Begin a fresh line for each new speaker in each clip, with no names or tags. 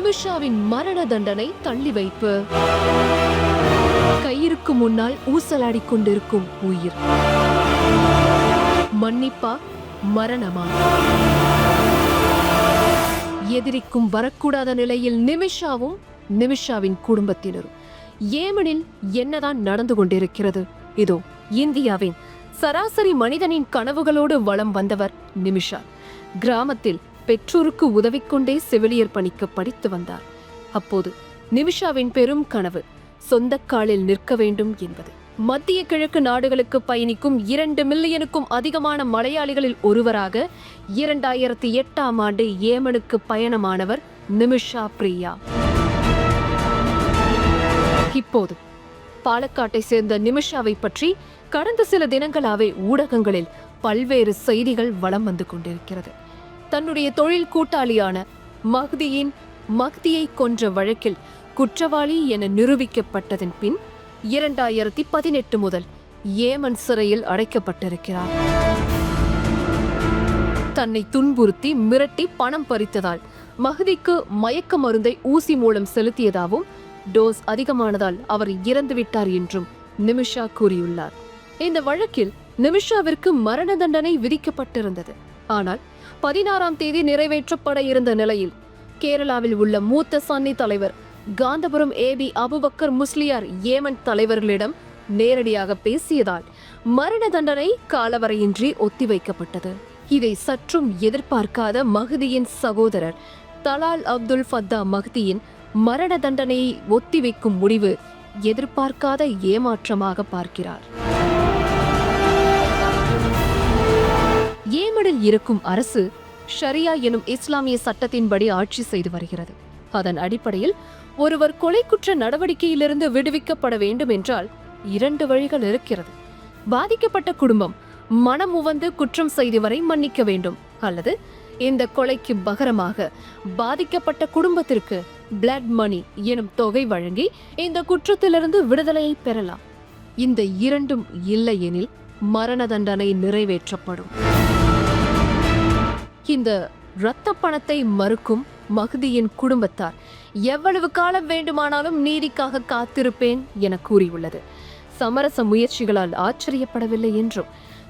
நிமிஷாவின் மரண தண்டனை தள்ளி வைப்பு. கயிறுக்கு முன்னால் ஊசலாடி கொண்டிருக்கும் உயிர். மன்னிப்பா மரணமா? எதிரிக்கும் வரக்கூடாத நிலையில் நிமிஷாவும் நிமிஷாவின் குடும்பத்தினரும். ஏமனில் என்னதான் நடந்து கொண்டிருக்கிறது? இதோ இந்தியாவின் சராசரி மனிதனின் கனவுகளோடு வளம் வந்தவர் நிமிஷா. கிராமத்தில் பெற்றோருக்கு உதவிக்கொண்டே செவிலியர் பணிக்கு படித்து வந்தார். அப்போது நிமிஷாவின் பெரும் கனவு சொந்த காலில் நிற்க வேண்டும் என்பது. மத்திய கிழக்கு நாடுகளுக்கு பயணிக்கும் இரண்டு மில்லியனுக்கும் அதிகமான மலையாளிகளில் ஒருவராக இரண்டாயிரத்தி எட்டாம் ஆண்டு ஏமனுக்கு பயணமானவர் நிமிஷா பிரியா. இப்போது பாலக்காட்டை சேர்ந்த நிமிஷாவை பற்றி கடந்த சில தினங்களாவே ஊடகங்களில் பல்வேறு செய்திகள் வலம் வந்து கொண்டிருக்கிறது. தன்னுடைய தொழில் கூட்டாளியான மஹ்தியின் மஹ்தியை கொன்ற வழக்கில் குற்றவாளி என நிரூபிக்கப்பட்டதன் பின் இரண்டாயிரத்தி பதினெட்டு முதல் ஏமன் சிறையில் அடைக்கப்பட்டிருக்கிறார். தன்னை துன்புறுத்தி மிரட்டி பணம் பறித்ததால் மஹதிக்கு மயக்க மருந்தை ஊசி மூலம் செலுத்தியதாகவும் டோஸ் அதிகமானதால் அவர் இறந்துவிட்டார் என்றும் நிமிஷா கூறியுள்ளார். இந்த வழக்கில் நிமிஷாவிற்கு மரண தண்டனை விதிக்கப்பட்டிருந்தது. ஆனால் பதினாறாம் தேதி நிறைவேற்றப்பட இருந்த நிலையில் கேரளாவில் உள்ள மூத்த சன்னி தலைவர் காந்தபுரம் ஏபி அபுபக்கர் முஸ்லியார் ஏமன் தலைவர்களிடம் நேரடியாக பேசியதால் மரண தண்டனை காலவரையின்றி ஒத்திவைக்கப்பட்டது. இதை சற்றும் எதிர்பார்க்காத மஹதியின் சகோதரர் தலால் அப்துல் ஃபத்தா மஹதியின் மரண தண்டனையை ஒத்திவைக்கும் முடிவு எதிர்பார்க்காத ஏமாற்றமாக பார்க்கிறார். ஏமனில் இருக்கும் அரசு ஷரியா எனும் இஸ்லாமிய சட்டத்தின்படி ஆட்சி செய்து வருகிறது. அதன் அடிப்படையில் ஒருவர் கொலை குற்ற நடவடிக்கையிலிருந்து விடுவிக்கப்பட வேண்டும் என்றால் இரண்டு வழிகள் இருக்கிறது. பாதிக்கப்பட்ட குடும்பம் மனம் உவந்து குற்றம் செய்தவரை மன்னிக்க வேண்டும். அல்லது இந்த கொலைக்கு பகரமாக பாதிக்கப்பட்ட குடும்பத்திற்கு பிளட் மணி எனும் தொகை வழங்கி இந்த குற்றத்திலிருந்து விடுதலையை பெறலாம். இந்த இரண்டும் இல்லையெனில் மரண தண்டனை நிறைவேற்றப்படும். இந்த இரத்த பணத்தை மறுக்கும் மகுதியின் குடும்பத்தார் எவ்வளவு காலம் வேண்டுமானாலும் நீதிக்காக காத்திருப்பேன் என கூறியுள்ளது. சமரச முயற்சிகளால் ஆச்சரியப்படவில்லை என்றும்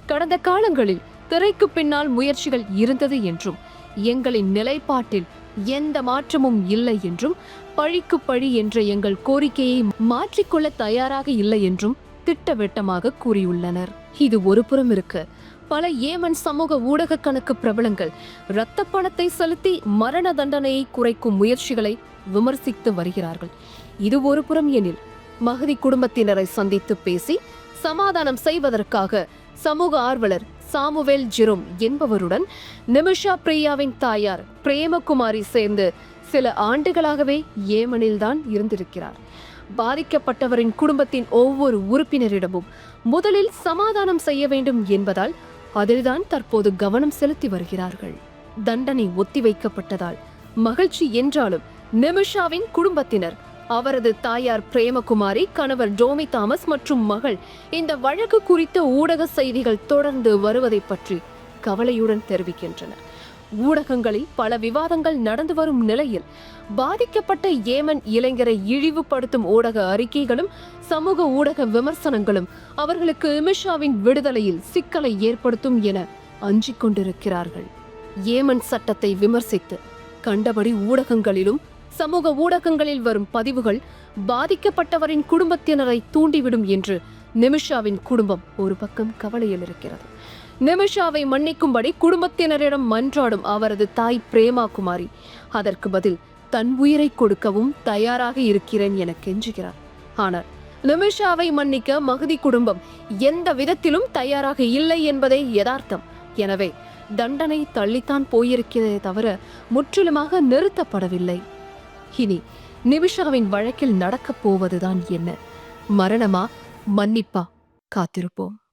கடந்த காலங்களில் திரைக்கு பின்னால் முயற்சிகள் இருந்தது என்றும் எங்களின் நிலைப்பாட்டில் எந்த மாற்றமும் இல்லை என்றும் பழிக்கு பழி என்ற எங்கள் கோரிக்கையை மாற்றிக்கொள்ள தயாராக இல்லை என்றும் திட்டவட்டமாக கூறியுள்ளனர். இது ஒரு புறம் இருக்கு. பல ஏமன் சமூக ஊடக கணக்கு பிரபலங்கள் இரத்த பணத்தை செலுத்தி மரண தண்டனையை குறைக்கும் முயற்சிகளை விமர்சித்து வருகிறார்கள். இது ஒரு புறம் எனில் மகதி குடும்பத்தினரை சந்தித்து பேசி சமாதானம் செய்வதற்காக சமூக ஆர்வலர் சாமுவேல் ஜெரும் என்பவருடன் நிமிஷா பிரியாவின் தாயார் பிரேமகுமாரி சேர்ந்து சில ஆண்டுகளாகவே ஏமனில்தான் இருந்திருக்கிறார். பாதிக்கப்பட்டவரின் குடும்பத்தின் ஒவ்வொரு உறுப்பினரிடமும் முதலில் சமாதானம் செய்ய வேண்டும் என்பதால் அதில்தான் தற்போது கவனம் செலுத்தி வருகிறார்கள். தண்டனை ஒத்திவைக்கப்பட்டதால் மகிழ்ச்சி என்றாலும் நிமிஷாவின் குடும்பத்தினர் அவரது தாயார் பிரேமகுமாரி கணவர் டோமி தாமஸ் மற்றும் மகள் இந்த வழக்கு குறித்த ஊடக செய்திகள் தொடர்ந்து வருவதை பற்றி கவலையுடன் தெரிவிக்கின்றனர். ஊடகங்களில் பல விவாதங்கள் நடந்து வரும் நிலையில் பாதிக்கப்பட்ட ஏமன் இளைஞரை இழிவுபடுத்தும் ஊடக அறிக்கைகளும் சமூக ஊடக விமர்சனங்களும் அவர்களுக்கு இமிஷாவின் விடுதலையில் சிக்கலை ஏற்படுத்தும் என அஞ்சிக் கொண்டிருக்கிறார்கள். ஏமன் சட்டத்தை விமர்சித்து கண்டபடி ஊடகங்களிலும் சமூக ஊடகங்களில் வரும் பதிவுகள் பாதிக்கப்பட்டவரின் குடும்பத்தினரை தூண்டிவிடும் என்று நிமிஷாவின் குடும்பம் ஒரு பக்கம் கவலையில் இருக்கிறது. நிமிஷாவை மன்னிக்கும்படி குடும்பத்தினரிடம் மன்றாடும் அவரது தாய் பிரேமா குமாரி. அதற்கு பதில் தன் உயிரை கொடுக்கவும் தயாராக இருக்கிறேன் என கெஞ்சுகிறார். ஆனால் நிமிஷாவை மன்னிக்க மகதி குடும்பம் எந்த விதத்திலும் தயாராக இல்லை என்பதே யதார்த்தம். எனவே தண்டனை தள்ளித்தான் போயிருக்கிறதே தவிர முற்றிலுமாக நிறுத்தப்படவில்லை. இனி நிமிஷாவின் வழக்கில் நடக்கப் போவதுதான் என்ன? மரணமா? மன்னிப்பா காத்திருப்போம்.